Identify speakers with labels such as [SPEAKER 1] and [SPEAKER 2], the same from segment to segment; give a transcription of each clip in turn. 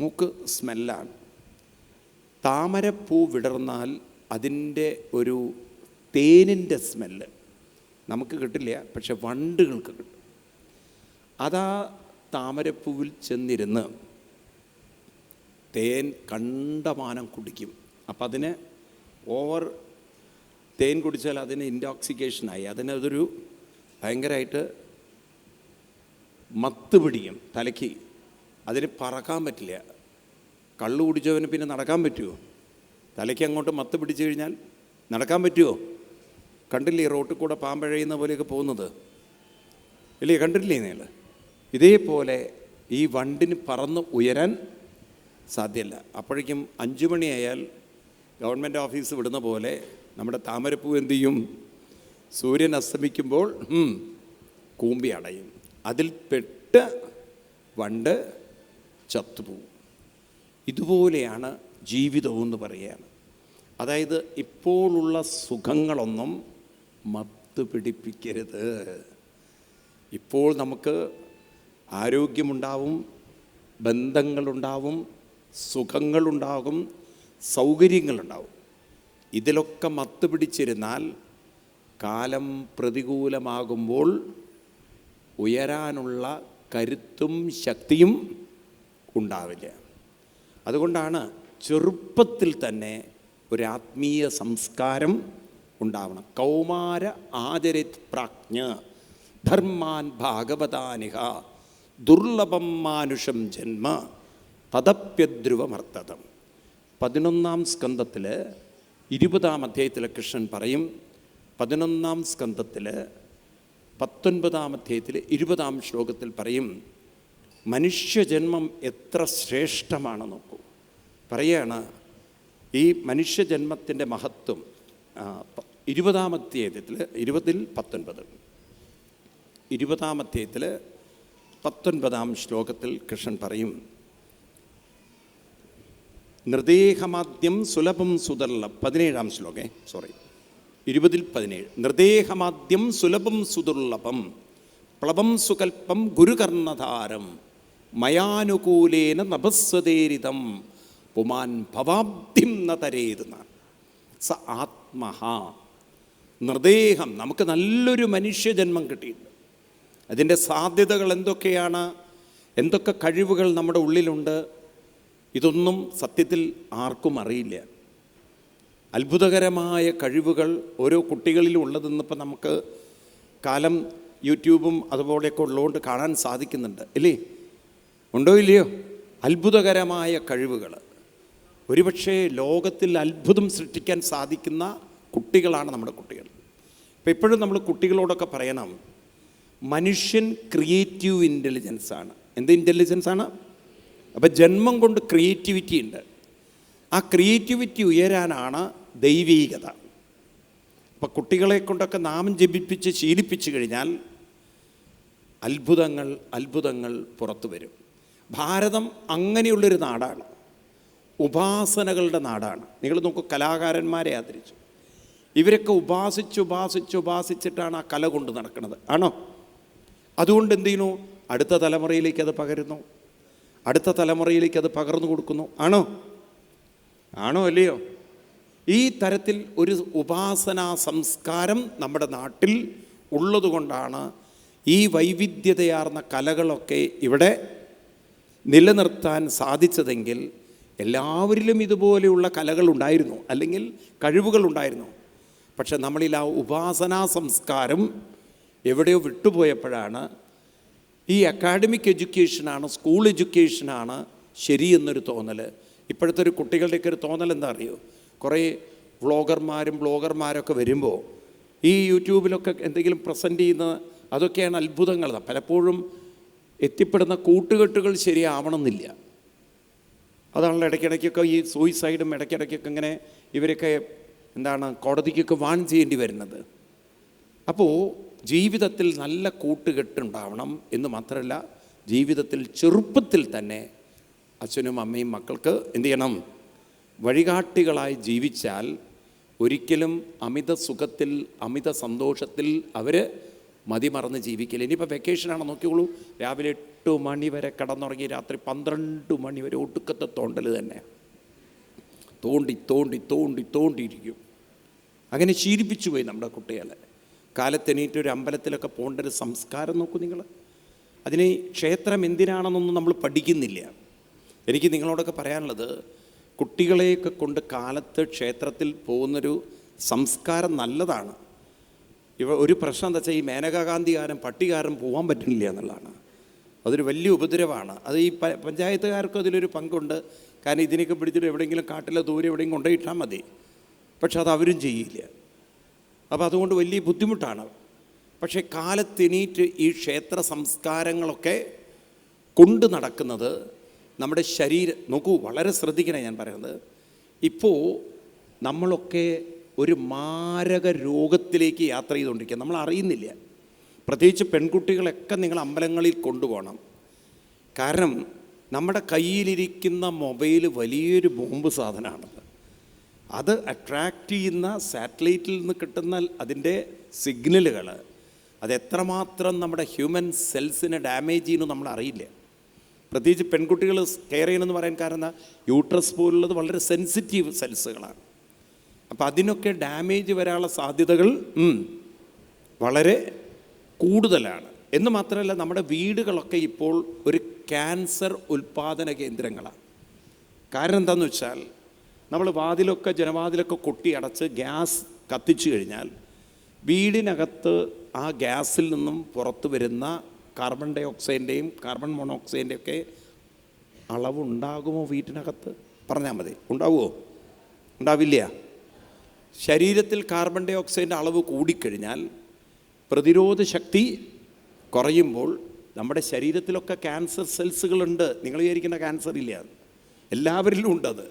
[SPEAKER 1] മൂക്ക് സ്മെല്ലാണ്. താമരപ്പൂ വിടർന്നാൽ അതിന്റെ ഒരു തേനിന്റെ സ്മെല്ല് നമുക്ക് കിട്ടില്ല പക്ഷെ വണ്ടുകൾക്ക് കിട്ടും. അതാ താമരപ്പൂവിൽ ചെന്നിരുന്ന് തേൻ കണ്ടമാനം കുടിക്കും. അപ്പം അതിന് ഓവർ തേൻ കുടിച്ചാൽ അതിന് ഇൻടോക്സിക്കേഷനായി. അതിനതൊരു ഭയങ്കരമായിട്ട് മത്ത് പിടിക്കും തലയ്ക്ക് അതിന് പറക്കാൻ പറ്റില്ല. കള്ളു കുടിച്ചവന് പിന്നെ നടക്കാൻ പറ്റുമോ തലയ്ക്ക് അങ്ങോട്ട് മത്ത് പിടിച്ചു കഴിഞ്ഞാൽ നടക്കാൻ പറ്റുമോ കണ്ടില്ലേ റോട്ടിൽ കൂടെ പാമ്പഴയുന്ന പോലെയൊക്കെ പോകുന്നത്? ഇല്ലേ കണ്ടില്ലേ നിങ്ങൾ ഇതേപോലെ ഈ വണ്ടിന് പറന്ന് ഉയരാൻ സാധ്യമല്ല അപ്പോഴേക്കും അഞ്ചു മണിയായാൽ ഗവൺമെന്റ് ഓഫീസ് വിടുന്ന പോലെ നമ്മുടെ താമരപ്പൂ എന്തു ചെയ്യും? സൂര്യൻ അസ്തമിക്കുമ്പോൾ കൂമ്പി അടയും. അതിൽ പെട്ട വണ്ട് ചത്തുപോകും ഇതുപോലെയാണ് ജീവിതവും എന്ന് പറയുകയാണ്. അതായത് ഇപ്പോഴുള്ള സുഖങ്ങളൊന്നും മത്ത് പിടിപ്പിക്കരുത്. ഇപ്പോൾ നമുക്ക് ആരോഗ്യമുണ്ടാവും ബന്ധങ്ങളുണ്ടാവും സുഖങ്ങളുണ്ടാകും സൗകര്യങ്ങളുണ്ടാവും. ഇതിലൊക്കെ മത്ത് പിടിച്ചിരുന്നാൽ കാലം പ്രതികൂലമാകുമ്പോൾ ഉയരാനുള്ള കരുത്തും ശക്തിയും ഉണ്ടാവില്ല. അതുകൊണ്ടാണ് ചെറുപ്പത്തിൽ തന്നെ ഒരു ആത്മീയ സംസ്കാരം ഉണ്ടാവണം. കൗമാര ആചരിത് പ്രാജ്ഞ ധർമാൻ ഭാഗവതാനിഹ ദുർലഭം മാനുഷം ജന്മ തദപ്യധ്രുവമർത്ഥതം. പതിനൊന്നാം സ്കന്ധത്തിൽ ഇരുപതാം അധ്യായത്തിൽ കൃഷ്ണൻ പറയും പതിനൊന്നാം സ്കന്ധത്തിൽ പത്തൊൻപതാം അധ്യായത്തിൽ ഇരുപതാം ശ്ലോകത്തിൽ പറയും മനുഷ്യജന്മം എത്ര ശ്രേഷ്ഠമാണ് നോക്കൂ. പറയാണ് ഈ മനുഷ്യജന്മത്തിന്റെ മഹത്വം ആ, പ- ഇരുപതാം അധ്യായത്തിൽ ഇരുപതിൽ പത്തൊൻപത്. ഇരുപതാം അധ്യായത്തിൽ പത്തൊൻപതാം ശ്ലോകത്തിൽ കൃഷ്ണൻ പറയും നിർദേഹമാദ്യം സുലഭം സുദുർലഭം പതിനേഴാം ശ്ലോകേ സോറി ഇരുപതിൽ പതിനേഴ്. നിർദേഹമാദ്യം സുലഭം സുദുർലഭം പ്ലവം സുകൽപ്പം ഗുരുകർണധാരം മയാനുകൂലേന നഭസ്വതേരിതം പുമാൻ ഭവാബ്ദിം ന സ ആത്മഹ. നിർദേഹം. നമുക്ക് നല്ലൊരു മനുഷ്യജന്മം കിട്ടിയിട്ടുണ്ട്. അതിന്റെ സാധ്യതകൾ എന്തൊക്കെയാണ്? എന്തൊക്കെ കഴിവുകൾ നമ്മുടെ ഉള്ളിലുണ്ട്? ഇതൊന്നും സത്യത്തിൽ ആർക്കും അറിയില്ല. അത്ഭുതകരമായ കഴിവുകൾ ഓരോ കുട്ടികളിലും ഉള്ളതെന്നിപ്പോൾ നമുക്ക് കാലം യൂട്യൂബും അതുപോലെയൊക്കെ ഉള്ളതുകൊണ്ട് കാണാൻ സാധിക്കുന്നുണ്ട്. ഇല്ലേ ഉണ്ടോ ഇല്ലയോ? അത്ഭുതകരമായ കഴിവുകൾ ഒരുപക്ഷെ ലോകത്തിൽ അത്ഭുതം സൃഷ്ടിക്കാൻ സാധിക്കുന്ന കുട്ടികളാണ് നമ്മുടെ കുട്ടികൾ. ഇപ്പം എപ്പോഴും നമ്മൾ കുട്ടികളോടൊക്കെ പറയണം മനുഷ്യൻ ക്രിയേറ്റീവ് ഇന്റലിജൻസ് ആണ്. എന്ത് ഇന്റലിജൻസ് ആണ്? അപ്പോൾ ജന്മം കൊണ്ട് ക്രിയേറ്റിവിറ്റി ഉണ്ട്. ആ ക്രിയേറ്റിവിറ്റി ഉയരാനാണ് ദൈവീകത. അപ്പോൾ കുട്ടികളെ കൊണ്ടൊക്കെ നാമം ജപിപ്പിച്ച് ശീലിപ്പിച്ചു കഴിഞ്ഞാൽ അത്ഭുതങ്ങൾ അത്ഭുതങ്ങൾ പുറത്തു വരും. ഭാരതം അങ്ങനെയുള്ളൊരു നാടാണ്. ഉപാസനകളുടെ നാടാണ്. നിങ്ങൾ നോക്കൂ കലാകാരന്മാരെ ആദരിച്ചു. ഇവരൊക്കെ ഉപാസിച്ച് ഉപാസിച്ച് ഉപാസിച്ചിട്ടാണ് ആ കല കൊണ്ട് നടക്കുന്നത്. ആണോ? അതുകൊണ്ട് എന്ത് ചെയ്യുന്നു? അടുത്ത തലമുറയിലേക്ക് അത് പകരുന്നു. അടുത്ത തലമുറയിലേക്ക് അത് പകർന്നു കൊടുക്കുന്നു. ആണോ? ആണോ അല്ലയോ? ഈ തരത്തിൽ ഒരു ഉപാസനാ സംസ്കാരം നമ്മുടെ നാട്ടിൽ ഉള്ളതുകൊണ്ടാണ് ഈ വൈവിധ്യതയാർന്ന കലകളൊക്കെ ഇവിടെ നിലനിർത്താൻ സാധിച്ചതെങ്കിൽ എല്ലാവരിലും ഇതുപോലെയുള്ള കലകൾ ഉണ്ടായിരുന്നു അല്ലെങ്കിൽ കഴിവുകൾ ഉണ്ടായിരുന്നു. പക്ഷെ നമ്മളിൽ ആ ഉപാസനാ സംസ്കാരം എവിടെയോ വിട്ടുപോയപ്പോഴാണ് ഈ അക്കാഡമിക് എഡ്യൂക്കേഷനാണ് സ്കൂൾ എഡ്യൂക്കേഷനാണ് ശരിയെന്നൊരു തോന്നൽ ഇപ്പോഴത്തെ ഒരു കുട്ടികളുടെയൊക്കെ ഒരു തോന്നൽ എന്താ അറിയോ? കുറേ വ്ളോഗർമാരും ബ്ലോഗർമാരൊക്കെ വരുമ്പോൾ ഈ യൂട്യൂബിലൊക്കെ എന്തെങ്കിലും പ്രസന്റ് ചെയ്യുന്ന അതൊക്കെയാണ് അത്ഭുതങ്ങൾ. പലപ്പോഴും എത്തിപ്പെടുന്ന കൂട്ടുകെട്ടുകൾ ശരിയാവണമെന്നില്ല. അതാണല്ലോ ഇടയ്ക്കിടയ്ക്കൊക്കെ ഈ സൂയിസൈഡും ഇടയ്ക്കിടയ്ക്കൊക്കെ ഇങ്ങനെ ഇവരൊക്കെ എന്താണ് കോടതിക്കൊക്കെ വാൺ ചെയ്യേണ്ടി വരുന്നത്. അപ്പോൾ ജീവിതത്തിൽ നല്ല കൂട്ടുകെട്ടുണ്ടാവണം എന്ന് മാത്രമല്ല ജീവിതത്തിൽ ചെറുപ്പത്തിൽ തന്നെ അച്ഛനും അമ്മയും മക്കൾക്ക് എന്തു ചെയ്യണം? വഴികാട്ടികളായി ജീവിച്ചാൽ ഒരിക്കലും അമിത സുഖത്തിൽ അമിത സന്തോഷത്തിൽ അവർ മതി മറന്ന് ജീവിക്കില്ല ഇനിയിപ്പോൾ വെക്കേഷനാണ് നോക്കിയോളൂ രാവിലെ എട്ട് മണി വരെ കടന്നുറങ്ങി രാത്രി പന്ത്രണ്ട് മണി വരെ ഒടുക്കത്തെ തോണ്ടൽ തന്നെ. തോണ്ടി തോണ്ടി തോണ്ടി തോണ്ടിയിരിക്കും. അങ്ങനെ ശീലിപ്പിച്ചു പോയി നമ്മുടെ കുട്ടികളെ. കാലത്തെണീറ്റ് ഒരു അമ്പലത്തിലൊക്കെ പോകേണ്ട ഒരു സംസ്കാരം നോക്കൂ നിങ്ങൾ അതിന് ക്ഷേത്രം എന്തിനാണെന്നൊന്നും നമ്മൾ പഠിക്കുന്നില്ല. എനിക്ക് നിങ്ങളോടൊക്കെ പറയാനുള്ളത് കുട്ടികളെയൊക്കെ കൊണ്ട് കാലത്ത് ക്ഷേത്രത്തിൽ പോകുന്നൊരു സംസ്കാരം നല്ലതാണ്. ഇവ ഒരു പ്രശ്നം എന്താ വെച്ചാൽ ഈ മേനകാകാന്തികാരൻ പട്ടികാരൻ പോകാൻ പറ്റുന്നില്ല എന്നുള്ളതാണ്. അതൊരു വലിയ ഉപദ്രവമാണ് അത് ഈ പഞ്ചായത്തുകാർക്ക് അതിലൊരു പങ്കുണ്ട്. കാരണം ഇതിനൊക്കെ പിടിച്ചിട്ട് എവിടെയെങ്കിലും കാട്ടിലെ ദൂരെ എവിടെയും കൊണ്ടുപോയിട്ടാൽ മതി. പക്ഷെ അത് അവരും ചെയ്യില്ല. അപ്പോൾ അതുകൊണ്ട് വലിയ ബുദ്ധിമുട്ടാണ്. പക്ഷേ കാലത്തെണീറ്റ് ഈ ക്ഷേത്ര സംസ്കാരങ്ങളൊക്കെ കൊണ്ടു നടക്കുന്നത് നമ്മുടെ ശരീരം നോക്കൂ വളരെ ശ്രദ്ധിക്കണേ ഞാൻ പറയുന്നത്. ഇപ്പോൾ നമ്മളൊക്കെ ഒരു മാരക രോഗത്തിലേക്ക് യാത്ര ചെയ്തുകൊണ്ടിരിക്കുക. നമ്മൾ അറിയുന്നില്ല. പ്രത്യേകിച്ച് പെൺകുട്ടികളൊക്കെ നിങ്ങൾ അമ്പലങ്ങളിൽ കൊണ്ടുപോകണം. കാരണം നമ്മുടെ കയ്യിലിരിക്കുന്ന മൊബൈൽ വലിയൊരു ബോംബ് സാധനമാണത്. അത് അട്രാക്റ്റ് ചെയ്യുന്ന സാറ്റലൈറ്റിൽ നിന്ന് കിട്ടുന്ന അതിന്റെ സിഗ്നലുകൾ അത് എത്രമാത്രം നമ്മുടെ ഹ്യൂമൻ സെൽസിനെ ഡാമേജ് ചെയ്യുന്നു നമ്മൾ അറിയില്ല. പ്രത്യേകിച്ച് പെൺകുട്ടികൾ കെയർ ചെയ്യണമെന്ന് പറയാൻ കാരണം യൂട്രസ് പോലുള്ളത് വളരെ സെൻസിറ്റീവ് സെൽസുകളാണ് അപ്പം അതിനൊക്കെ ഡാമേജ് വരാനുള്ള സാധ്യതകൾ വളരെ കൂടുതലാണ്. എന്ന് മാത്രമല്ല നമ്മുടെ വീടുകളൊക്കെ ഇപ്പോൾ ഒരു ക്യാൻസർ ഉൽപ്പാദന കേന്ദ്രങ്ങളാണ് കാരണം എന്താണെന്ന് വെച്ചാൽ നമ്മൾ വാതിലൊക്കെ ജനവാതിലൊക്കെ കൊട്ടി അടച്ച് ഗ്യാസ് കത്തിച്ചു കഴിഞ്ഞാൽ വീടിനകത്ത് ആ ഗ്യാസിൽ നിന്നും പുറത്തു വരുന്ന കാർബൺ ഡൈ ഓക്സൈഡിന്റെയും കാർബൺ മോണോക്സൈഡിന്റെയും ഒക്കെ അളവുണ്ടാകുമോ വീട്ടിനകത്ത്? പറഞ്ഞാൽ മതി. ഉണ്ടാവുമോ? ഉണ്ടാവില്ല. ശരീരത്തിൽ കാർബൺ ഡൈ ഓക്സൈഡിന്റെ അളവ് കൂടിക്കഴിഞ്ഞാൽ പ്രതിരോധ ശക്തി കുറയുമ്പോൾ നമ്മുടെ ശരീരത്തിലൊക്കെ ക്യാൻസർ സെൽസുകളുണ്ട് നിങ്ങൾ വിചാരിക്കുന്ന ക്യാൻസർ ഇല്ല. എല്ലാവരിലും ഉണ്ടത്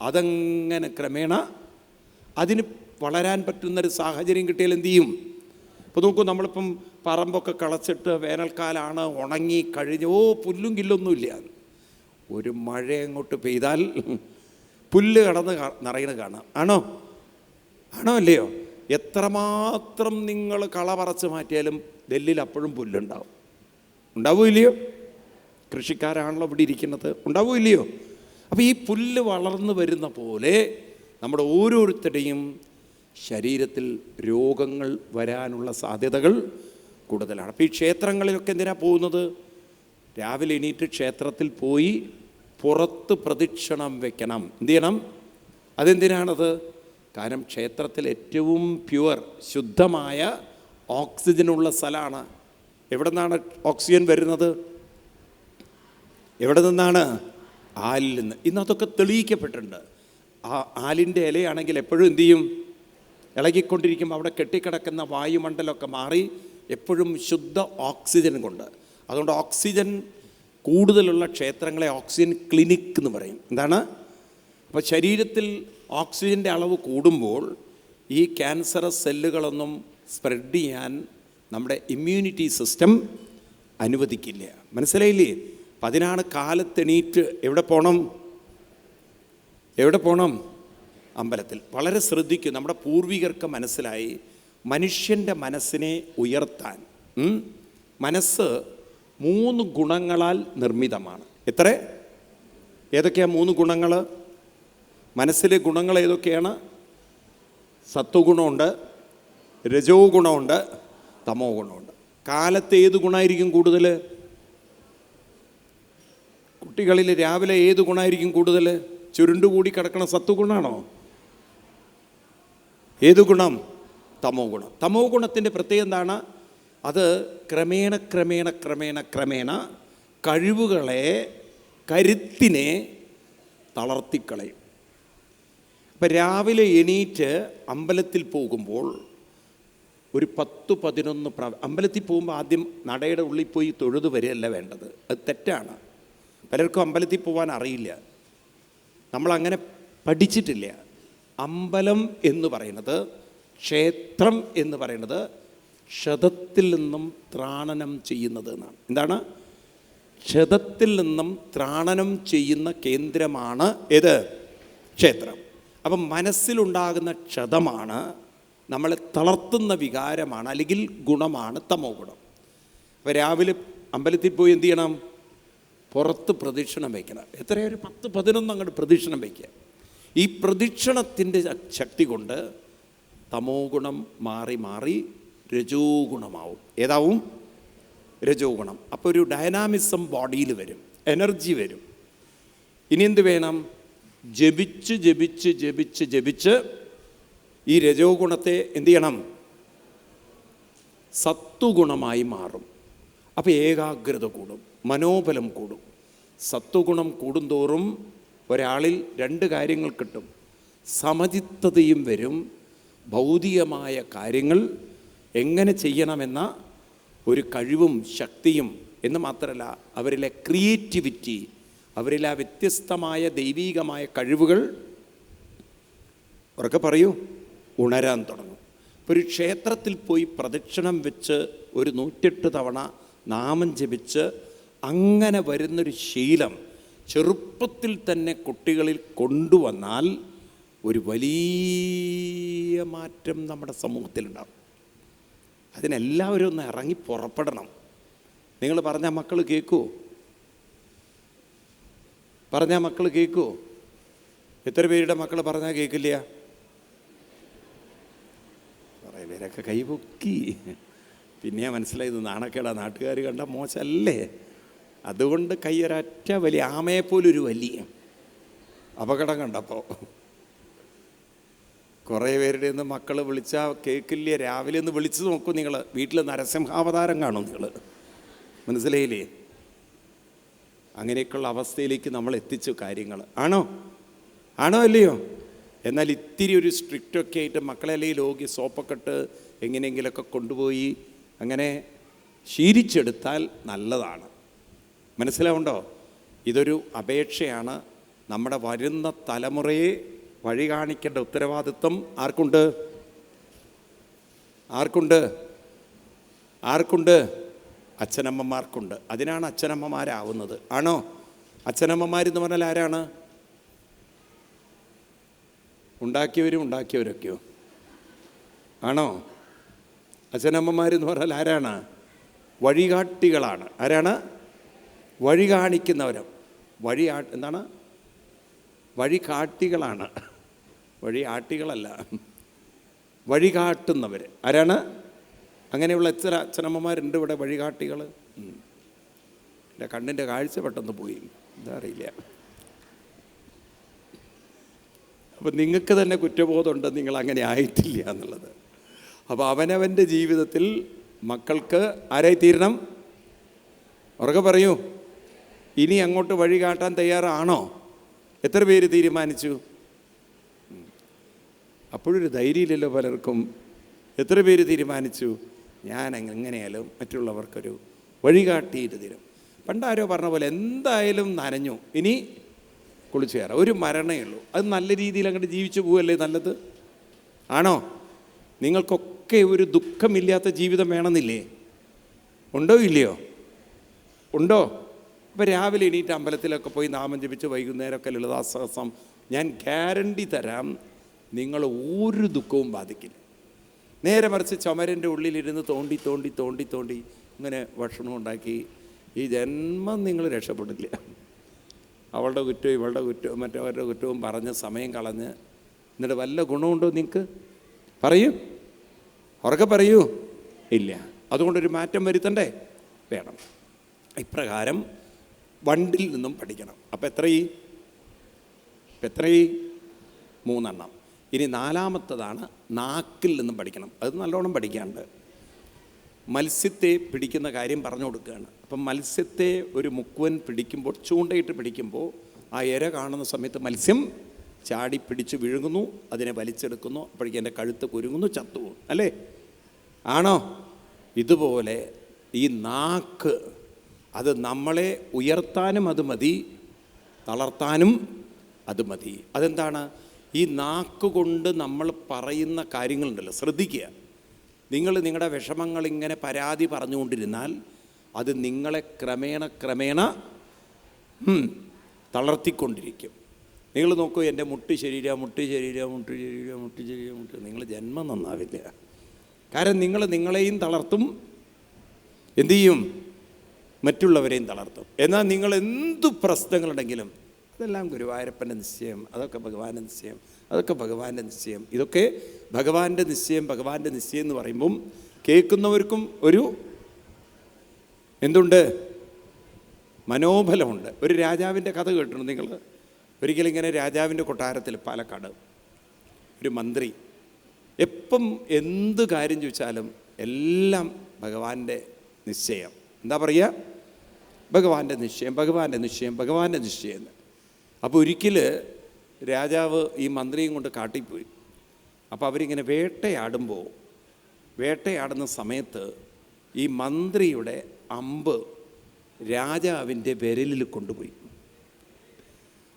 [SPEAKER 1] അതങ്ങനെ ക്രമേണ അതിന് വളരാൻ പറ്റുന്നൊരു സാഹചര്യം കിട്ടിയാൽ എന്ത് ചെയ്യും? ഇപ്പോൾ നോക്കൂ നമ്മളിപ്പം പറമ്പൊക്കെ കളച്ചിട്ട് വേനൽക്കാലാണ് ഉണങ്ങി കഴിഞ്ഞ് ഓ പുല്ലും കില്ലൊന്നുമില്ല. ഒരു മഴ അങ്ങോട്ട് പെയ്താൽ പുല്ല് കടന്ന് നിറയുന്നത് കാണാം. ആണോ? ആണോ അല്ലയോ എത്രമാത്രം നിങ്ങൾ കള പറച്ച് മാറ്റിയാലും ഡൽഹിയിൽ അപ്പോഴും പുല്ലുണ്ടാവും. ഉണ്ടാവുമോ ഇല്ലയോ? കൃഷിക്കാരാണല്ലോ ഇവിടെ ഇരിക്കുന്നത്. ഉണ്ടാവുമോ ഇല്ലയോ? അപ്പോൾ ഈ പുല്ല് വളർന്നു വരുന്ന പോലെ നമ്മുടെ ഓരോരുത്തരുടെയും ശരീരത്തിൽ രോഗങ്ങൾ വരാനുള്ള സാധ്യതകൾ കൂടുതലാണ്. അപ്പോൾ ഈ ക്ഷേത്രങ്ങളിലൊക്കെ എന്തിനാണ് പോകുന്നത്? രാവിലെ എണീറ്റ് ക്ഷേത്രത്തിൽ പോയി പുറത്ത് പ്രദക്ഷിണം വെക്കണം. എന്ത് ചെയ്യണം? അതെന്തിനാണത്? കാരണം ക്ഷേത്രത്തിൽ ഏറ്റവും പ്യുവർ ശുദ്ധമായ ഓക്സിജനുള്ള സ്ഥലമാണ്. എവിടെ നിന്നാണ് ഓക്സിജൻ വരുന്നത്? എവിടെ നിന്നാണ്? ആലിൽ നിന്ന്. ഇന്ന് അതൊക്കെ തെളിയിക്കപ്പെട്ടിട്ടുണ്ട്. ആ ആലിന്റെ ഇലയാണെങ്കിൽ എപ്പോഴും എന്തു ചെയ്യും? ഇളകിക്കൊണ്ടിരിക്കുമ്പോൾ അവിടെ കെട്ടിക്കിടക്കുന്ന വായുമണ്ഡലമൊക്കെ മാറി എപ്പോഴും ശുദ്ധ ഓക്സിജൻ കൊണ്ട്. അതുകൊണ്ട് ഓക്സിജൻ കൂടുതലുള്ള ക്ഷേത്രങ്ങളെ ഓക്സിജൻ ക്ലിനിക് എന്ന് പറയും. എന്താണ്? അപ്പോൾ ശരീരത്തിൽ ഓക്സിജന്റെ അളവ് കൂടുമ്പോൾ ഈ ക്യാൻസറസ് സെല്ലുകളൊന്നും സ്പ്രെഡ് ചെയ്യാൻ നമ്മുടെ ഇമ്മ്യൂണിറ്റി സിസ്റ്റം അനുവദിക്കില്ല. മനസ്സിലായില്ലേ? അപ്പം അതിനാണ് കാലത്തെണീറ്റ് എവിടെ പോകണം എവിടെ പോകണം അമ്പലത്തിൽ. വളരെ ശ്രദ്ധിക്കും നമ്മുടെ പൂർവികർക്ക് മനസ്സിലായി മനുഷ്യന്റെ മനസ്സിനെ ഉയർത്താൻ. മനസ്സ് മൂന്ന് ഗുണങ്ങളാൽ നിർമ്മിതമാണ്. എത്ര? ഏതൊക്കെയാണ് മൂന്ന് ഗുണങ്ങൾ മനസ്സിലെ ഗുണങ്ങൾ ഏതൊക്കെയാണ്? സത്വഗുണമുണ്ട് രജോ ഗുണമുണ്ട് തമോ ഗുണമുണ്ട് കാലത്ത് ഏത് ഗുണമായിരിക്കും കൂടുതൽ കുട്ടികളിൽ രാവിലെ ഏത് ഗുണമായിരിക്കും കൂടുതൽ ചുരുണ്ടുകൂടി കിടക്കണ സത്വഗുണമാണോ ഏത് ഗുണം? തമോ ഗുണം തമോ ഗുണത്തിന്റെ പ്രത്യേകത എന്താണ്? അത് ക്രമേണ ക്രമേണ ക്രമേണ ക്രമേണ കഴിവുകളെ കരുത്തിനെ തളർത്തിക്കളയും. അപ്പം രാവിലെ എണീറ്റ് അമ്പലത്തിൽ പോകുമ്പോൾ ഒരു പത്ത് പതിനൊന്ന് പ്രാ അമ്പലത്തിൽ പോകുമ്പോൾ ആദ്യം നടയുടെ ഉള്ളിൽ പോയി തൊഴുത് വരികയല്ല വേണ്ടത്. അത് തെറ്റാണ്. പലർക്കും അമ്പലത്തിൽ പോകാൻ അറിയില്ല. നമ്മളങ്ങനെ പഠിച്ചിട്ടില്ല. അമ്പലം എന്ന് പറയുന്നത് ക്ഷേത്രം എന്ന് പറയുന്നത് ക്ഷതത്തിൽ നിന്നും ത്രാണനം ചെയ്യുന്നത് എന്നാണ്. എന്താണ്? ക്ഷതത്തിൽ നിന്നും ത്രാണനം ചെയ്യുന്ന കേന്ദ്രമാണ് ഏത്? ക്ഷേത്രം. അപ്പം മനസ്സിലുണ്ടാകുന്ന ക്ഷതമാണ് നമ്മളെ തളർത്തുന്ന വികാരമാണ് അല്ലെങ്കിൽ ഗുണമാണ് തമോ ഗുണം അപ്പോൾ രാവിലെ അമ്പലത്തിൽ പോയി എന്ത് ചെയ്യണം? പുറത്ത് പ്രദക്ഷിണം വയ്ക്കണം. എത്രയോ? ഒരു പത്ത് പതിനൊന്ന് അങ്ങോട്ട് പ്രദക്ഷിണം വയ്ക്കുക. ഈ പ്രദക്ഷിണത്തിന്റെ ശക്തി കൊണ്ട് തമോ ഗുണം മാറി മാറി രജോ ഗുണമാവും ഏതാവും? രജോ ഗുണം അപ്പോൾ ഒരു ഡയനാമിസം ബോഡിയിൽ വരും. എനർജി വരും. ഇനി എന്ത് വേണം? ജപിച്ച് ജപിച്ച് ജപിച്ച് ജപിച്ച് ഈ രജോ ഗുണത്തെ എന്ത് ചെയ്യണം? സത്വഗുണമായി മാറും. അപ്പോൾ ഏകാഗ്രത കൂടും മനോബലം കൂടും. സത്വഗുണം കൂടുന്തോറും ഒരാളിൽ രണ്ട് കാര്യങ്ങൾ കിട്ടും. സമചിത്തതയും വരും. ഭൗതികമായ കാര്യങ്ങൾ എങ്ങനെ ചെയ്യണമെന്ന ഒരു കഴിവും ശക്തിയും എന്ന് മാത്രമല്ല അവരിലെ ക്രിയേറ്റിവിറ്റി അവരിലെ ആ വ്യത്യസ്തമായ ദൈവീകമായ കഴിവുകൾ ഉറക്കെ പറയൂ ഉണരാൻ തുടങ്ങും. ഒരു ക്ഷേത്രത്തിൽ പോയി പ്രദക്ഷിണം വെച്ച് ഒരു നൂറ്റെട്ട് തവണ നാമം ജപിച്ച് അങ്ങനെ വരുന്നൊരു ശീലം ചെറുപ്പത്തിൽ തന്നെ കുട്ടികളിൽ കൊണ്ടുവന്നാൽ ഒരു വലിയ മാറ്റം നമ്മുടെ സമൂഹത്തിലുണ്ടാകും. അതിനെല്ലാവരും ഒന്ന് ഇറങ്ങി പുറപ്പെടണം. നിങ്ങൾ പറഞ്ഞ മക്കൾ കേൾക്കുമോ പറഞ്ഞ മക്കൾ കേൾക്കുമോ എത്ര പേരുടെ മക്കൾ പറഞ്ഞാൽ കേൾക്കില്ല കുറേ പേരൊക്കെ കൈപൊക്കി പിന്നെ മനസ്സിലായത് നാണക്കേടാ നാട്ടുകാർ കണ്ട മോശമല്ലേ അതുകൊണ്ട് കൈയൊരറ്റ വലിയ ആമയെപ്പോലൊരു വലിയ അപകടം കണ്ടപ്പോൾ കുറേ പേരുടെ നിന്ന് മക്കൾ വിളിച്ചാൽ കേൾക്കില്ല രാവിലെ ഒന്ന് വിളിച്ച് നോക്കും നിങ്ങൾ വീട്ടിൽ നരസിംഹാവതാരം കാണും നിങ്ങൾ മനസ്സിലായില്ലേ? അങ്ങനെയൊക്കെയുള്ള അവസ്ഥയിലേക്ക് നമ്മൾ എത്തിച്ചു കാര്യങ്ങൾ. ആണോ? ആണോ അല്ലയോ? എന്നാൽ ഇത്തിരി ഒരു സ്ട്രിക്റ്റൊക്കെ ആയിട്ട് മക്കളെ അല്ലെങ്കിൽ ലോകി സോപ്പൊക്കെ ഇട്ട് എങ്ങനെയെങ്കിലുമൊക്കെ കൊണ്ടുപോയി അങ്ങനെ ശീലിച്ചെടുത്താൽ നല്ലതാണ്. മനസ്സിലാവുണ്ടോ? ഇതൊരു അപേക്ഷയാണ്. നമ്മുടെ വരുന്ന തലമുറയെ വഴി കാണിക്കേണ്ട ഉത്തരവാദിത്വം ആർക്കുണ്ട്? ആർക്കുണ്ട്? ആർക്കുണ്ട്? അച്ഛനമ്മമാർക്കുണ്ട്. അതിനാണ് അച്ഛനമ്മമാരാവുന്നത്. ആണോ? അച്ഛനമ്മമാരെന്ന് പറഞ്ഞാൽ ആരാണ്? ഉണ്ടാക്കിയവരും ഉണ്ടാക്കിയവരൊക്കെയോ? ആണോ? അച്ഛനമ്മമാരെന്ന് പറഞ്ഞാൽ ആരാണ്? വഴികാട്ടികളാണ്. ആരാണ്? വഴി കാണിക്കുന്നവരും വഴി എന്താണ്? വഴി കാട്ടികളാണ് വഴി ആട്ടികളല്ല വഴി കാട്ടുന്നവർ ആരാണ്? അങ്ങനെയുള്ള എത്ര അച്ഛനമ്മമാരുണ്ട് ഇവിടെ വഴികാട്ടികൾ? എന്റെ കണ്ണിന്റെ കാഴ്ച പെട്ടെന്ന് പോയി. എന്താ അറിയില്ല അപ്പം നിങ്ങൾക്ക് തന്നെ കുറ്റബോധമുണ്ട് നിങ്ങൾ അങ്ങനെ ആയിട്ടില്ല എന്നുള്ളത്. അപ്പോൾ അവനവന്റെ ജീവിതത്തിൽ മക്കൾക്ക് ആരായി തീരണം ഉറക്കെ പറയൂ. ഇനി അങ്ങോട്ട് വഴി കാട്ടാൻ തയ്യാറാണോ? എത്ര പേര് തീരുമാനിച്ചു. അപ്പോഴൊരു ധൈര്യമില്ലല്ലോ പലർക്കും. എത്ര പേര് തീരുമാനിച്ചു? ഞാൻ എങ്ങനെയാലും മറ്റുള്ളവർക്കൊരു വഴികാട്ടിയിട്ട് തരും. പണ്ടാരോ പറഞ്ഞ പോലെ എന്തായാലും നനഞ്ഞു. ഇനി കുളിച്ചു കയറാം. ഒരു മരണേ ഉള്ളൂ. അത് നല്ല രീതിയിൽ അങ്ങോട്ട് ജീവിച്ചു പോവല്ലേ നല്ലത്? ആണോ? നിങ്ങൾക്കൊക്കെ ഒരു ദുഃഖമില്ലാത്ത ജീവിതം വേണമെന്നില്ലേ? ഉണ്ടോ ഇല്ലയോ? ഉണ്ടോ? അപ്പോൾ രാവിലെ എണീറ്റ് അമ്പലത്തിലൊക്കെ പോയി നാമം ജപിച്ച് വൈകുന്നേരമൊക്കെ ലളിതാസഹസം ഞാൻ ഗ്യാരണ്ടി തരാം. നിങ്ങൾ ഒരു ദുഃഖവും ബാധിക്കില്ല. നേരെ മറിച്ച് ചുമരന്റെ ഉള്ളിലിരുന്ന് തോണ്ടി തോണ്ടി തോണ്ടി തോണ്ടി ഇങ്ങനെ ഭക്ഷണം ഉണ്ടാക്കി. ഈ ജന്മം നിങ്ങൾ രക്ഷപ്പെടില്ല അവളുടെ കുറ്റവും ഇവളുടെ കുറ്റവും മറ്റവരുടെ കുറ്റവും പറഞ്ഞ് സമയം കളഞ്ഞ് എന്നിട്ട് വല്ല ഗുണമുണ്ടോ നിങ്ങൾക്ക് പറയൂ. ഉറക്കെ പറയൂ. ഇല്ല. അതുകൊണ്ടൊരു മാറ്റം വരുത്തണ്ടേ? വേണം. ഇപ്രകാരം വണ്ടിൽ നിന്നും പഠിക്കണം. അപ്പം എത്രയി എത്രയീ മൂന്നെണ്ണം. ഇനി നാലാമത്തതാണ് നാക്കിൽ നിന്നും പഠിക്കണം. അത് നല്ലോണം പഠിക്കാണ്ട് മത്സ്യത്തെ പിടിക്കുന്ന കാര്യം പറഞ്ഞു കൊടുക്കുകയാണ്. അപ്പം മത്സ്യത്തെ ഒരു മുക്കുവൻ പിടിക്കുമ്പോൾ ചൂണ്ടയിട്ട് പിടിക്കുമ്പോൾ ആ ഇര കാണുന്ന സമയത്ത് മത്സ്യം ചാടി പിടിച്ച് വിഴുങ്ങുന്നു അതിനെ വലിച്ചെടുക്കുന്നു അപ്പോഴേക്കും എന്റെ കഴുത്ത് കുരുങ്ങുന്നു ചത്തുപോകും അല്ലേ? ആണോ? ഇതുപോലെ ഈ നാക്ക് അത് നമ്മളെ ഉയർത്താനും അത് മതി തളർത്താനും അത് മതി. അതെന്താണ്? ഈ നാക്കുകൊണ്ട് നമ്മൾ പറയുന്ന കാര്യങ്ങളുണ്ടല്ലോ. ശ്രദ്ധിക്കുക. നിങ്ങൾ നിങ്ങളുടെ വിഷമങ്ങൾ ഇങ്ങനെ പരാതി പറഞ്ഞുകൊണ്ടിരുന്നാൽ അത് നിങ്ങളെ ക്രമേണ ക്രമേണ തളർത്തിക്കൊണ്ടിരിക്കും. നിങ്ങൾ നോക്കൂ എന്റെ മുട്ട് ശരീര മുട്ട് ശരീര മുട്ട് ശരീര മുട്ട് ശരീര മുട്ട് നിങ്ങൾ ജന്മം നന്നാവില്ല. കാരണം നിങ്ങൾ നിങ്ങളെയും തളർത്തും എന്തു ചെയ്യും? മറ്റുള്ളവരെയും തളർത്തും. എന്നാൽ നിങ്ങൾ എന്തു പ്രശ്നങ്ങളുണ്ടെങ്കിലും അതെല്ലാം ഗുരുവായൂരപ്പന്റെ നിശ്ചയം അതൊക്കെ ഭഗവാന്റെ നിശ്ചയം അതൊക്കെ ഭഗവാന്റെ നിശ്ചയം. ഇതൊക്കെ ഭഗവാന്റെ നിശ്ചയം ഭഗവാന്റെ നിശ്ചയം എന്ന് പറയുമ്പം കേൾക്കുന്നവർക്കും ഒരു എന്തുണ്ട്? മനോബലമുണ്ട്. ഒരു രാജാവിന്റെ കഥ കേട്ടിട്ടുണ്ട് നിങ്ങൾ? ഒരിക്കലും ഇങ്ങനെ രാജാവിന്റെ കൊട്ടാരത്തിൽ പാലക്കാട് ഒരു മന്ത്രി എപ്പം എന്ത് കാര്യം ചോദിച്ചാലും എല്ലാം ഭഗവാന്റെ നിശ്ചയം. എന്താ പറയുക? ഭഗവാന്റെ നിശ്ചയം ഭഗവാന്റെ നിശ്ചയം ഭഗവാന്റെ നിശ്ചയം അപ്പോൾ ഒരിക്കൽ രാജാവ് ഈ മന്ത്രിയും കൊണ്ട് കാട്ടിപ്പോയി. അപ്പോൾ അവരിങ്ങനെ വേട്ടയാടുമ്പോൾ വേട്ടയാടുന്ന സമയത്ത് ഈ മന്ത്രിയുടെ അമ്പ് രാജാവിന്റെ വിരലിൽ കൊണ്ടുപോയി.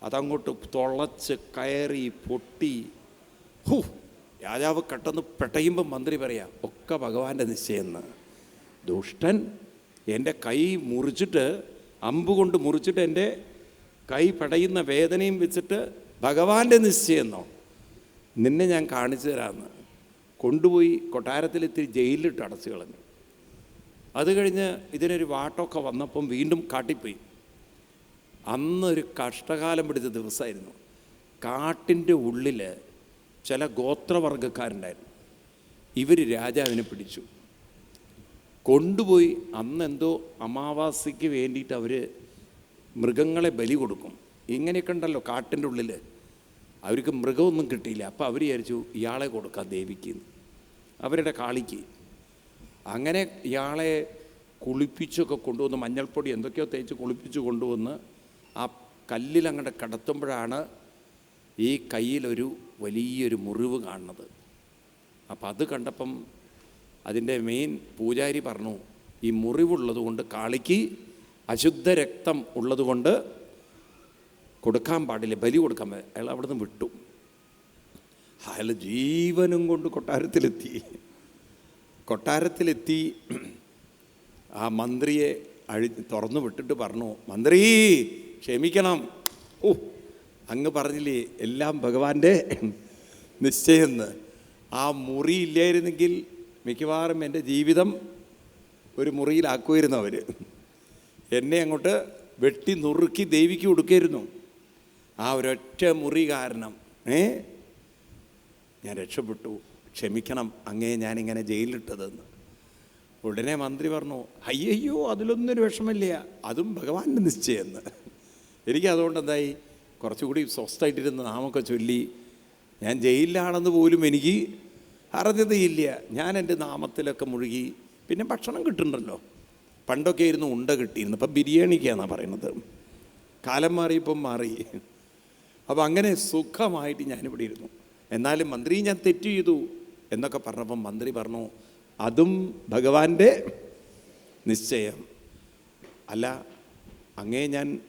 [SPEAKER 1] അതങ്ങോട്ട് തുളച്ച് കയറി പൊട്ടി. ഹൂ രാജാവ് കട്ടെന്ന് പെട്ടയുമ്പോൾ മന്ത്രി പറയാം ഒക്കെ ഭഗവാന്റെ നിശ്ചയമെന്ന് ദുഷ്ടൻ എന്റെ കൈ മുറിച്ചിട്ട് അമ്പ് കൊണ്ട് മുറിച്ചിട്ട് എന്റെ കൈ പടയുന്ന വേദനയും വെച്ചിട്ട് ഭഗവാന്റെ നിശ്ചയെന്നോ? നിന്നെ ഞാൻ കാണിച്ചു തരാമെന്ന് കൊണ്ടുപോയി കൊട്ടാരത്തിലെത്തി ജയിലിലിട്ട് അടച്ചു കളഞ്ഞു. അത് കഴിഞ്ഞ് ഇതിനൊരു വാട്ടമൊക്കെ വന്നപ്പം വീണ്ടും കാട്ടിപ്പോയി. അന്നൊരു കഷ്ടകാലം പിടിച്ച ദിവസമായിരുന്നു. കാട്ടിന്റെ ഉള്ളിൽ ചില ഗോത്രവർഗക്കാരുണ്ടായിരുന്നു ഇവർ രാജാവിനെ പിടിച്ചു. കൊണ്ടുപോയി അന്നെന്തോ അമാവാസിക്ക് വേണ്ടിയിട്ട് അവർ മൃഗങ്ങളെ ബലി കൊടുക്കും. ഇങ്ങനെയൊക്കെ ഉണ്ടല്ലോ കാട്ടിന്റെ ഉള്ളിൽ അവർക്ക് മൃഗമൊന്നും കിട്ടിയില്ല. അപ്പോൾ അവർ വിചാരിച്ചു ഇയാളെ കൊടുക്കാം ദേവിക്ക് അവരുടെ കാളിക്ക്. അങ്ങനെ ഇയാളെ കുളിപ്പിച്ചൊക്കെ കൊണ്ടുവന്ന് മഞ്ഞൾപ്പൊടി എന്തൊക്കെയോ തേച്ച് കുളിപ്പിച്ച് കൊണ്ടുവന്ന് ആ കല്ലിൽ അങ്ങോട്ട് കിടത്തുമ്പോഴാണ് ഈ കയ്യിലൊരു വലിയൊരു മുറിവ് കാണുന്നത്. അപ്പം അത് കണ്ടപ്പം അതിന്റെ മെയിൻ പൂജാരി പറഞ്ഞു ഈ മുറിവുള്ളത് കൊണ്ട് കാളിക്ക് അശുദ്ധ രക്തം ഉള്ളതുകൊണ്ട് കൊടുക്കാൻ പാടില്ല ബലി കൊടുക്കാൻ പാടില്ല. അയാൾ അവിടെ നിന്ന് വിട്ടു. അയാൾ ജീവനും കൊണ്ട് കൊട്ടാരത്തിലെത്തി. കൊട്ടാരത്തിലെത്തി. ആ മന്ത്രിയെ അഴി തുറന്നു വിട്ടിട്ട് പറഞ്ഞു മന്ത്രി ക്ഷമിക്കണം. ഓ അങ്ങ് പറഞ്ഞില്ലേ എല്ലാം ഭഗവാന്റെ നിശ്ചയെന്ന്. ആ മുറി ഇല്ലായിരുന്നെങ്കിൽ മിക്കവാറും എന്റെ ജീവിതം ഒരു മുറിയിലാക്കുമായിരുന്നു അവർ എന്നെ അങ്ങോട്ട് വെട്ടി നുറുക്കി ദേവിക്ക് കൊടുക്കായിരുന്നു. ആ ഒരൊറ്റ മുറി കാരണം. ഏ? ഞാൻ രക്ഷപ്പെട്ടു. ക്ഷമിക്കണം അങ്ങേ ഞാനിങ്ങനെ ജയിലിലിട്ടതെന്ന്. ഉടനെ മന്ത്രി പറഞ്ഞു അയ്യയ്യോ അതിലൊന്നും ഒരു വിഷമില്ല അതും ഭഗവാന്റെ നിശ്ചയെന്ന് എനിക്ക് അതുകൊണ്ട് എന്തായി? കുറച്ചുകൂടി സ്വസ്ഥമായിട്ടിരുന്ന് നാമൊക്കെ ചൊല്ലി. ഞാൻ ജയിലിലാണെന്ന് പോലും എനിക്ക് അറിഞ്ഞതേയില്ല. ഞാൻ എന്റെ നാമത്തിലൊക്കെ മുഴുകി. പിന്നെ ഭക്ഷണം കിട്ടുന്നുണ്ടല്ലോ. പണ്ടൊക്കെ ആയിരുന്നു ഉണ്ട കിട്ടിയിരുന്നു. ഇപ്പം ബിരിയാണിക്കാന്നാണ് പറയുന്നത്. കാലം മാറിയപ്പം മാറി. അപ്പോൾ അങ്ങനെ സുഖമായിട്ട് ഞാനിവിടെ ഇരുന്നു. എന്നാലും മന്ത്രി ഞാൻ തെറ്റ് ചെയ്തു എന്നൊക്കെ പറഞ്ഞപ്പം മന്ത്രി പറഞ്ഞു അതും ഭഗവാന്റെ നിശ്ചയം. അല്ല അങ്ങേ ഞാൻ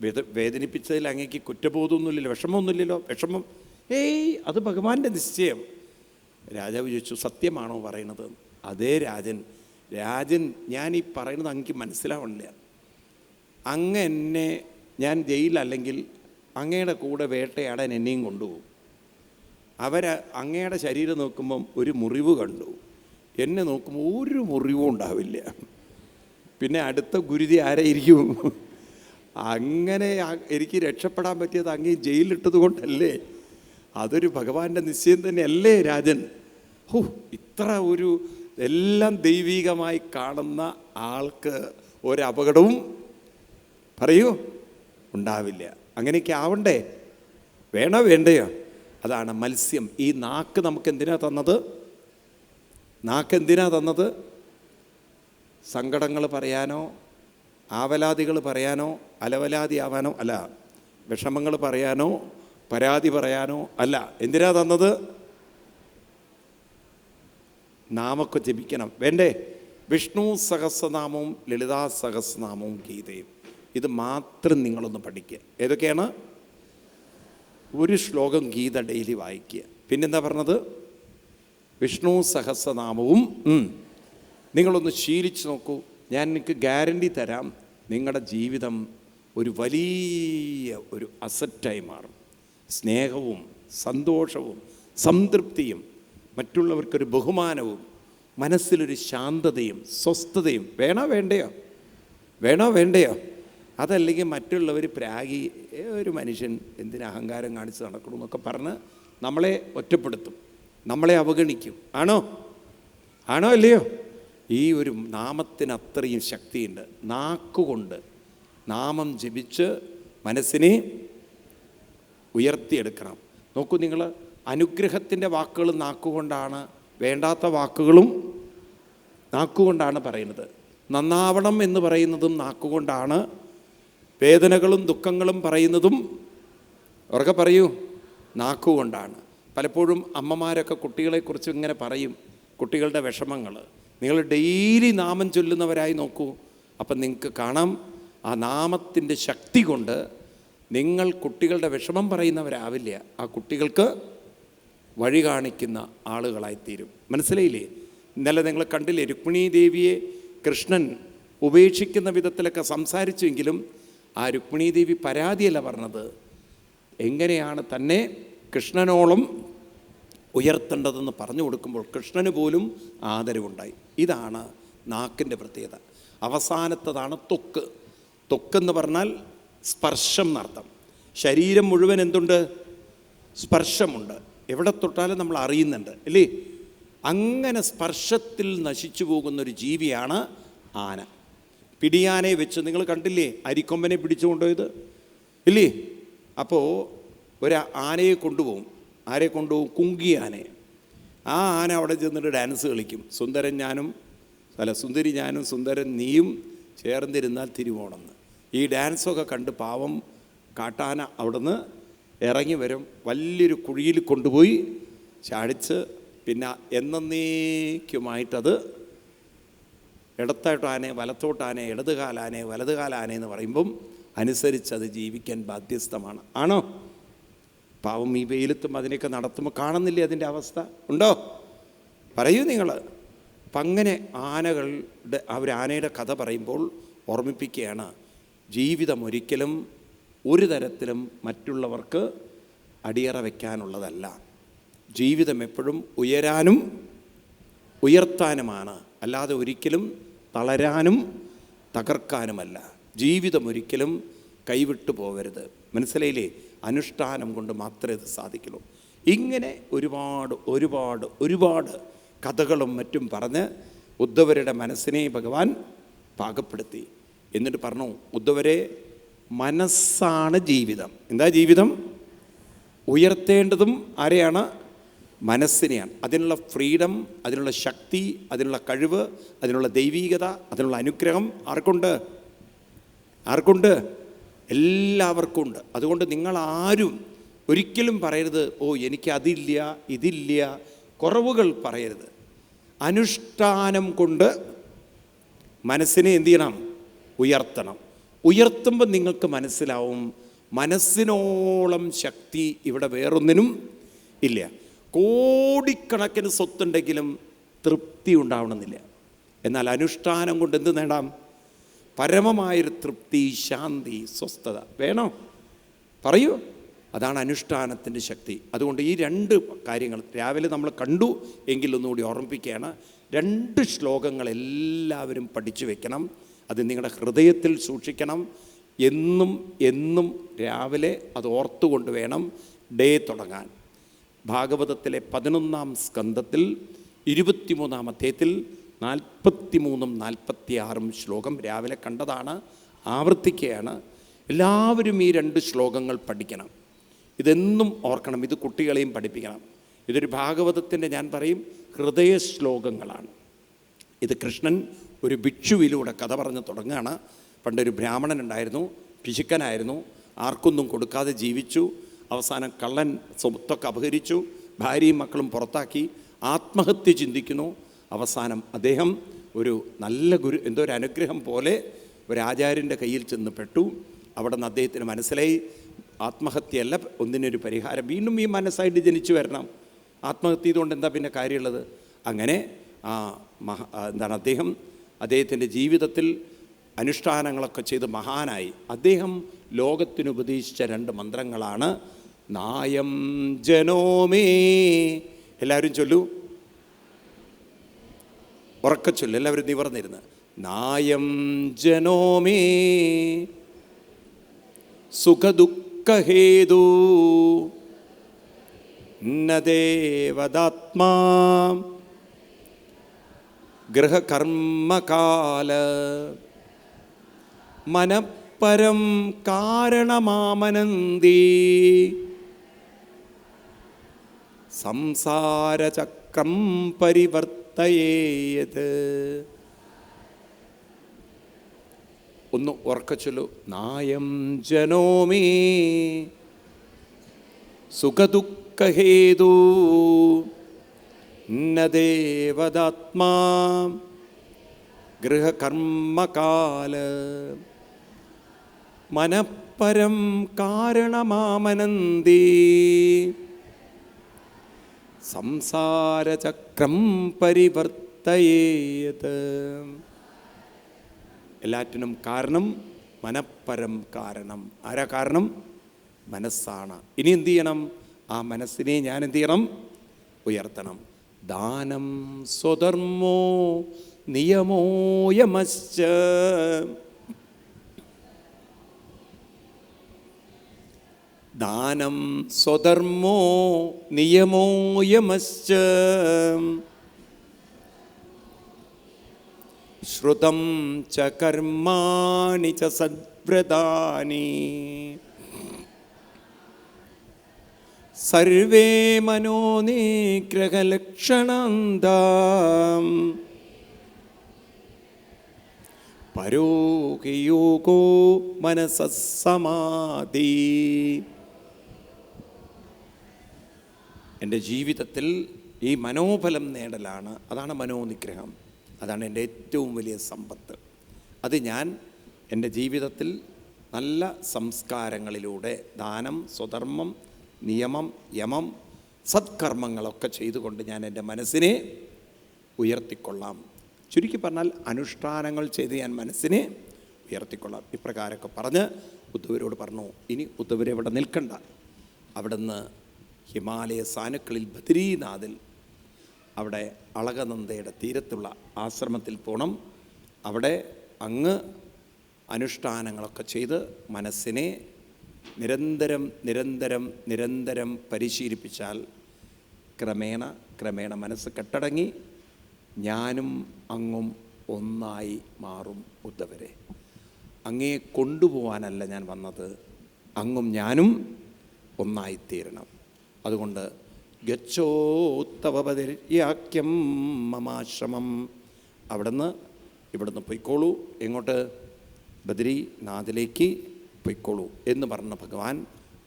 [SPEAKER 1] വേദ വേദനിപ്പിച്ചതിൽ അങ്ങേക്ക് കുറ്റബോധമൊന്നുമില്ലല്ലോ വിഷമമൊന്നുമില്ലല്ലോ വിഷമം. ഏയ് അത് ഭഗവാന്റെ നിശ്ചയം. രാജാവ് ചോദിച്ചു സത്യമാണോ പറയുന്നത്? അതേ രാജൻ രാജൻ ഞാൻ ഈ പറയുന്നത് അങ്ങക്ക് മനസ്സിലാവണില്ല. അങ്ങ് എന്നെ ഞാൻ ജയിലല്ലെങ്കിൽ അങ്ങയുടെ കൂടെ വേട്ടയാടാൻ എന്നെയും കൊണ്ടുപോകും. അവർ അങ്ങയുടെ ശരീരം നോക്കുമ്പം ഒരു മുറിവ് കണ്ടു. എന്നെ നോക്കുമ്പോൾ ഒരു മുറിവും ഉണ്ടാവില്ല. പിന്നെ അടുത്ത ഗുരുതി ആരായിരിക്കും? അങ്ങനെ എനിക്ക് രക്ഷപ്പെടാൻ പറ്റിയത് അങ്ങേ ജയിലിലിട്ടത് കൊണ്ടല്ലേ? അതൊരു ഭഗവാന്റെ നിശ്ചയം തന്നെയല്ലേ രാജൻ? ഹോ ഇത്ര ഒരു എല്ലാം ദൈവികമായി കാണുന്ന ആൾക്ക് ഒരപകടവും പറയൂ ഉണ്ടാവില്ല. അങ്ങനെയൊക്കെ ആവണ്ടേ? വേണോ വേണ്ടയോ? അതാണ് മത്സ്യം. ഈ നാക്ക് നമുക്ക് എന്തിനാ തന്നത്? നാക്ക് എന്തിനാ തന്നത്? സങ്കടങ്ങൾ പറയാനോ ആവലാതികൾ പറയാനോ അലവലാതി ആവാനോ അല്ല വിഷമങ്ങൾ പറയാനോ പരാതി പറയാനോ അല്ല എന്തിനാ തന്നത്? നാമൊക്കെ ജപിക്കണം. വേണ്ടേ? വിഷ്ണു സഹസ്രനാമവും ലളിതാ സഹസ്രനാമവും ഗീതയും. ഇത് മാത്രം നിങ്ങളൊന്ന് പഠിക്കുക. ഏതൊക്കെയാണ്? ഒരു ശ്ലോകം ഗീത ഡെയിലി വായിക്കുക. പിന്നെന്താ പറഞ്ഞത്? വിഷ്ണു സഹസ്രനാമവും നിങ്ങളൊന്ന് ശീലിച്ച് നോക്കൂ. ഞാൻ എനിക്ക് ഗ്യാരണ്ടി തരാം. നിങ്ങളുടെ ജീവിതം ഒരു വലിയ ഒരു അസറ്റായി മാറും. സ്നേഹവും സന്തോഷവും സംതൃപ്തിയും മറ്റുള്ളവർക്കൊരു ബഹുമാനവും മനസ്സിലൊരു ശാന്തതയും സ്വസ്ഥതയും വേണോ വേണ്ടയോ? വേണോ വേണ്ടയോ? അതല്ലെങ്കിൽ മറ്റുള്ളവർ പ്രാഗി ഒരു മനുഷ്യൻ എന്തിനു അഹങ്കാരം കാണിച്ച് നടക്കണം എന്നൊക്കെ പറഞ്ഞ് നമ്മളെ ഒറ്റപ്പെടുത്തും. നമ്മളെ അവഗണിക്കും. ആണോ? ആണോ അല്ലയോ? ഈ ഒരു നാമത്തിന് അത്രയും ശക്തിയുണ്ട്. നാക്കുകൊണ്ട് നാമം ജപിച്ച് മനസ്സിനെ ഉയർത്തിയെടുക്കണം. നോക്കൂ നിങ്ങൾ അനുഗ്രഹത്തിന്റെ വാക്കുകൾ നാക്കുകൊണ്ടാണ് വേണ്ടാത്ത വാക്കുകളും നാക്കുകൊണ്ടാണ് പറയുന്നത്. നന്നാവണം എന്ന് പറയുന്നതും നാക്കുകൊണ്ടാണ് വേദനകളും ദുഃഖങ്ങളും പറയുന്നതും ഉറക്കെ പറയൂ നാക്കുകൊണ്ടാണ്. പലപ്പോഴും അമ്മമാരൊക്കെ കുട്ടികളെക്കുറിച്ച് ഇങ്ങനെ പറയും കുട്ടികളുടെ വിഷമങ്ങൾ. നിങ്ങൾ ഡെയിലി നാമം ചൊല്ലുന്നവരായി നോക്കൂ. അപ്പം നിങ്ങൾക്ക് കാണാം ആ നാമത്തിന്റെ ശക്തി കൊണ്ട് നിങ്ങൾ കുട്ടികളുടെ വിഷമം പറയുന്നവരാവില്ല. ആ കുട്ടികൾക്ക് വഴി കാണിക്കുന്ന ആളുകളായിത്തീരും. മനസ്സിലായില്ലേ? ഇന്നലെ നിങ്ങൾ കണ്ടില്ലേ രുക്മിണി ദേവിയെ കൃഷ്ണൻ ഉപേക്ഷിക്കുന്ന വിധത്തിലൊക്കെ സംസാരിച്ചുവെങ്കിലും ആ രുക്മിണി ദേവി പരാതിയല്ല പറഞ്ഞത്. എങ്ങനെയാണ് തന്നെ കൃഷ്ണനോളം ഉയർത്തേണ്ടതെന്ന് പറഞ്ഞു കൊടുക്കുമ്പോൾ കൃഷ്ണന് പോലും ആദരവുണ്ടായി. ഇതാണ് നാക്കിന്റെ പ്രത്യേകത. അവസാനത്തതാണ് തൊക്ക്. തൊക്കെന്ന് പറഞ്ഞാൽ സ്പർശം എന്നർത്ഥം. ശരീരം മുഴുവൻ എന്തുണ്ട്? സ്പർശമുണ്ട്. എവിടെ തൊട്ടാലും നമ്മൾ അറിയുന്നുണ്ട് അല്ലേ? അങ്ങനെ സ്പർശത്തിൽ നശിച്ചു പോകുന്ന ഒരു ജീവിയാണ് ആന. പിടിയാനെ വെച്ച് നിങ്ങൾ കണ്ടില്ലേ? അരിക്കൊമ്പനെ പിടിച്ചു കൊണ്ടുപോയത് ഇല്ലേ? അപ്പോൾ ഒരു ആനയെ കൊണ്ടുപോകും. ആരെ കൊണ്ടുപോകും? കുങ്കി ആനയെ ആ ആന അവിടെ ചെന്നിട്ട് ഡാൻസ് കളിക്കും. സുന്ദരൻ ഞാനും അല്ല സുന്ദരി ഞാനും സുന്ദരൻ നീയും ചേർന്നിരുന്നാൽ തിരുവോണമെന്ന് ഈ ഡാൻസൊക്കെ കണ്ട് പാവം കാട്ടാന അവിടുന്ന് ഇറങ്ങി വരും. വലിയൊരു കുഴിയിൽ കൊണ്ടുപോയി ചാടിച്ച് പിന്നെ എന്നേക്കുമായിട്ടത് ഇടത്തോട്ടാനെ വലത്തോട്ടാനെ ഇടതുകാലാനെ വലതുകാലാനെ എന്ന് പറയുമ്പം അനുസരിച്ച് അത് ജീവിക്കാൻ ബാധ്യസ്ഥമാണ്. ആണോ? പാവം ഈ വെയിലത്തും അതിനെയൊക്കെ നടത്തുമ്പോൾ കാണുന്നില്ലേ അതിന്റെ അവസ്ഥ? ഉണ്ടോ? പറയൂ നിങ്ങൾ. അപ്പം അങ്ങനെ ആനകളുടെ അവർ ആനയുടെ കഥ പറയുമ്പോൾ ഓർമ്മിപ്പിക്കുകയാണ്. ജീവിതം ഒരിക്കലും ഒരു തരത്തിലും മറ്റുള്ളവർക്ക് അടിയറ വയ്ക്കാനുള്ളതല്ല ജീവിതം എപ്പോഴും ഉയരാനും ഉയർത്താനുമാണ്. അല്ലാതെ ഒരിക്കലും തളരാനും തകർക്കാനുമല്ല. ജീവിതം ഒരിക്കലും കൈവിട്ടു പോകരുത്. മനസ്സിലായില്ലേ? അനുഷ്ഠാനം കൊണ്ട് മാത്രമേ ഇത് സാധിക്കുള്ളൂ ഇങ്ങനെ ഒരുപാട് ഒരുപാട് ഒരുപാട് കഥകളും മറ്റും പറഞ്ഞ് ഉദ്ധവരുടെ മനസ്സിനെ ഭഗവാൻ പാകപ്പെടുത്തി. എന്നിട്ട് പറഞ്ഞു ഉദ്ധവരെ മനസ്സാണ് ജീവിതം. എന്താ ജീവിതം? ഉയർത്തേണ്ടതും ആരെയാണ്? മനസ്സിനെയാണ്. അതിനുള്ള ഫ്രീഡം അതിനുള്ള ശക്തി അതിനുള്ള കഴിവ് അതിനുള്ള ദൈവീകത അതിനുള്ള അനുഗ്രഹം ആർക്കുണ്ട്? ആർക്കുണ്ട്? എല്ലാവർക്കും ഉണ്ട്. അതുകൊണ്ട് നിങ്ങൾ ആരും ഒരിക്കലും പറയരുത് ഓ എനിക്ക് അതില്ല ഇതില്ല. കുറവുകൾ പറയരുത്. അനുഷ്ഠാനം കൊണ്ട് മനസ്സിനെ എന്ത് ചെയ്യണം? ഉയർത്തണം. ഉയർത്തുമ്പോൾ നിങ്ങൾക്ക് മനസ്സിലാവും മനസ്സിനോളം ശക്തി ഇവിടെ വേറൊന്നിനും ഇല്ല. കോടിക്കണക്കിന് സ്വത്തുണ്ടെങ്കിലും തൃപ്തി ഉണ്ടാവണമെന്നില്ല. എന്നാൽ അനുഷ്ഠാനം കൊണ്ട് എന്ത് നേടാം? പരമമായൊരു തൃപ്തി ശാന്തി സ്വസ്ഥത. വേണോ? പറയൂ. അതാണ് അനുഷ്ഠാനത്തിന്റെ ശക്തി. അതുകൊണ്ട് ഈ രണ്ട് കാര്യങ്ങൾ രാവിലെ നമ്മൾ കണ്ടു എങ്കിലൊന്നുകൂടി ഓർമ്മിപ്പിക്കുകയാണ്. രണ്ട് ശ്ലോകങ്ങൾ എല്ലാവരും പഠിച്ചു വെക്കണം. അത് നിങ്ങളുടെ ഹൃദയത്തിൽ സൂക്ഷിക്കണം. എന്നും എന്നും രാവിലെ അത് ഓർത്തുകൊണ്ട് വേണം ഡേ തുടങ്ങാൻ. ഭാഗവതത്തിലെ പതിനൊന്നാം സ്കന്ധത്തിൽ ഇരുപത്തിമൂന്നാം അധ്യായത്തിൽ നാൽപ്പത്തിമൂന്നും നാൽപ്പത്തി ആറും ശ്ലോകം രാവിലെ കണ്ടതാണ് ആവർത്തിക്കുകയാണ്. എല്ലാവരും ഈ രണ്ട് ശ്ലോകങ്ങൾ പഠിക്കണം. ഇതെന്നും ഓർക്കണം ഇത് കുട്ടികളെയും പഠിപ്പിക്കണം. ഇതൊരു ഭാഗവതത്തിന്റെ ഞാൻ പറയും ഹൃദയ ശ്ലോകങ്ങളാണ് ഇത് കൃഷ്ണൻ ഒരു ഭിക്ഷുവിലൂടെ കഥ പറഞ്ഞ് തുടങ്ങുകയാണ് പണ്ടൊരു ബ്രാഹ്മണൻ ഉണ്ടായിരുന്നു പിശുക്കനായിരുന്നു ആർക്കൊന്നും കൊടുക്കാതെ ജീവിച്ചു. അവസാനം കള്ളൻ സ്വത്തൊക്കെ അപഹരിച്ചു. ഭാര്യയും മക്കളും പുറത്താക്കി. ആത്മഹത്യ ചിന്തിക്കുന്നു. അവസാനം അദ്ദേഹം ഒരു നല്ല ഗുരു എന്തോ ഒരു അനുഗ്രഹം പോലെ ഒരു ആചാര്യന്റെ കയ്യിൽ ചെന്ന് പെട്ടു. അവിടെ നിന്ന് അദ്ദേഹത്തിന് മനസ്സിലായി. ആത്മഹത്യയല്ല ഒന്നിനൊരു പരിഹാരം. വീണ്ടും ഈ മനസ്സായിട്ട് ജനിച്ചു വരണം. ആത്മഹത്യ ചെയ്തുകൊണ്ട് എന്താ പിന്നെ കാര്യമുള്ളത്? അങ്ങനെ ആ മഹ എന്താണ് അദ്ദേഹം അദ്ദേഹത്തിന്റെ ജീവിതത്തിൽ അനുഷ്ഠാനങ്ങളൊക്കെ ചെയ്ത് മഹാനായി. അദ്ദേഹം ലോകത്തിന് ഉപദേശിച്ച രണ്ട് മന്ത്രങ്ങളാണ്. നായം ജനോമേ. എല്ലാവരും ചൊല്ലൂ. ഉറക്ക ചൊല്ലു. എല്ലാവരും നിവർന്നിരുന്ന് നായം ജനോമേ. സുഖദുഃഖഹേതു. ദേവദാത്മാ ഗൃഹകർമ്മകാല. മനപ്പരം കാരണമാമനന്തി. സംസാരചക്രം പരിവർത്തയേയത് ഒന്ന് ഉറക്കച്ചൊല്ലു. നായം ജനോമേ. സുഖദുഃഖഹേതു. ദേവദാത്മാ ഗൃഹകർമ്മകാല. മനപ്പരം കാരണമാമനന്തി. സംസാരചക്രം പരിവർത്തയേത്. എല്ലാറ്റിനും കാരണം മനപ്പരം കാരണം. ആരാ കാരണം? മനസ്സാണ്. ഇനി എന്ത് ചെയ്യണം? ആ മനസ്സിനെ ഞാൻ എന്ത് ചെയ്യണം? ഉയർത്തണം. ദാനം സ്വധർമ്മോ നിയമോയമശ്ച ദാനം സ്വധർമ്മോ നിയമോയമശ്ച ശ്രുതം ച കർമാണി ച സദ്വ്രതാനി. സർവേ മനോനിഗ്രഹലക്ഷണന്താം പരോഹിയോഗോ മനസമാധി എന്റെ ജീവിതത്തിൽ ഈ മനോബലം നേടലാണ്. അതാണ് മനോനിഗ്രഹം. അതാണ് എന്റെ ഏറ്റവും വലിയ സമ്പത്ത്. അത് ഞാൻ എന്റെ ജീവിതത്തിൽ നല്ല സംസ്കാരങ്ങളിലൂടെ ദാനം സ്വധർമ്മം നിയമം യമം സത്കർമ്മങ്ങളൊക്കെ ചെയ്തുകൊണ്ട് ഞാൻ എന്റെ മനസ്സിനെ ഉയർത്തിക്കൊള്ളാം. ചുരുക്കി പറഞ്ഞാൽ അനുഷ്ഠാനങ്ങൾ ചെയ്ത് ഞാൻ മനസ്സിനെ ഉയർത്തിക്കൊള്ളാം. ഇപ്രകാരമൊക്കെ പറഞ്ഞ് ഉദ്ധവരോട് പറഞ്ഞു ഇനി ഉദ്ധവരെവിടെ നിൽക്കണ്ട. അവിടുന്ന് ഹിമാലയ സാനുക്കളിൽ ബദ്രീനാഥിൽ അവിടെ അളകനന്ദയുടെ തീരത്തുള്ള ആശ്രമത്തിൽ പോകണം അവിടെ അങ്ങ് അനുഷ്ഠാനങ്ങളൊക്കെ ചെയ്ത് മനസ്സിനെ നിരന്തരം നിരന്തരം നിരന്തരം പരിശീലിപ്പിച്ചാൽ ക്രമേണ ക്രമേണ മനസ്സ് കെട്ടടങ്ങി ഞാനും അങ്ങും ഒന്നായി മാറും ഉദ്ധവരെ അങ്ങേ കൊണ്ടുപോകാനല്ല ഞാൻ വന്നത് അങ്ങും ഞാനും ഒന്നായിത്തീരണം അതുകൊണ്ട് ഗച്ഛോത്തവപതിര്യാക്യം മമാശ്രമം. അവിടുന്ന് ഇവിടുന്ന് പൊയ്ക്കോളൂ. എങ്ങോട്ട്? ബദ്രീനാഥിലേക്ക് പൊയ്ക്കോളൂ എന്ന് പറഞ്ഞ ഭഗവാൻ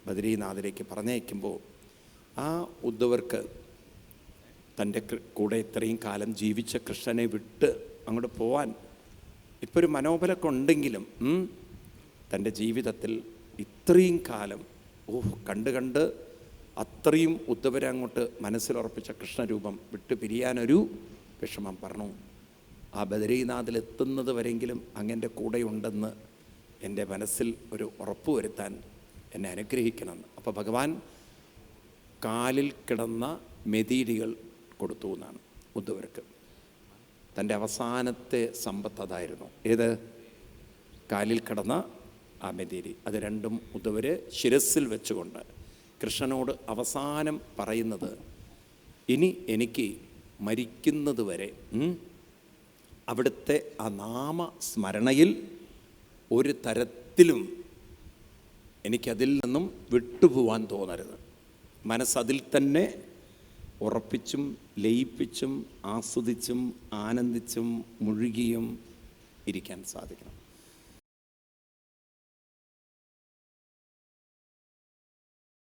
[SPEAKER 1] ബദ്രീനാഥിലേക്ക് പറഞ്ഞയക്കുമ്പോൾ ആ ഉദ്ധവർക്ക് തന്റെ കൂടെ ഇത്രയും കാലം ജീവിച്ച കൃഷ്ണനെ വിട്ട് അങ്ങോട്ട് പോവാൻ ഇപ്പോൾ ഒരു മനോബലമൊക്കെ ഉണ്ടെങ്കിലും തന്റെ ജീവിതത്തിൽ ഇത്രയും കാലം ഓഹ് കണ്ട് കണ്ട് അത്രയും ഉദ്ധവരെ അങ്ങോട്ട് മനസ്സിലുറപ്പിച്ച കൃഷ്ണരൂപം വിട്ടു പിരിയാനൊരു വിഷമം പറഞ്ഞു. ആ ബദരീനാഥിലെത്തുന്നത് വരെങ്കിലും അങ്ങന്റെ കൂടെയുണ്ടെന്ന് എന്റെ മനസ്സിൽ ഒരു ഉറപ്പ് വരുത്താൻ എന്നെ അനുഗ്രഹിക്കണം. അപ്പോൾ ഭഗവാൻ കാലിൽ കിടന്ന മെതീരികൾ കൊടുത്തു എന്നാണ് ഉദ്ധവർക്ക് തന്റെ അവസാനത്തെ സമ്പത്ത് അതായിരുന്നു. ഏത്? കാലിൽ കിടന്ന ആ മെതീരി. അത് രണ്ടും ഉദ്ധവർ ശിരസിൽ വെച്ചുകൊണ്ട് കൃഷ്ണനോട് അവസാനം പറയുന്നത് ഇനി എനിക്ക് മരിക്കുന്നത് വരെ അവിടുത്തെ ആ നാമ സ്മരണയിൽ ഒരു തരത്തിലും എനിക്കതിൽ നിന്നും വിട്ടുപോവാൻ തോന്നരുത്. മനസ്സതിൽ തന്നെ ഉറപ്പിച്ചും ലയിപ്പിച്ചും ആസ്വദിച്ചും ആനന്ദിച്ചും മുഴുകിയും ഇരിക്കാൻ സാധിക്കണം.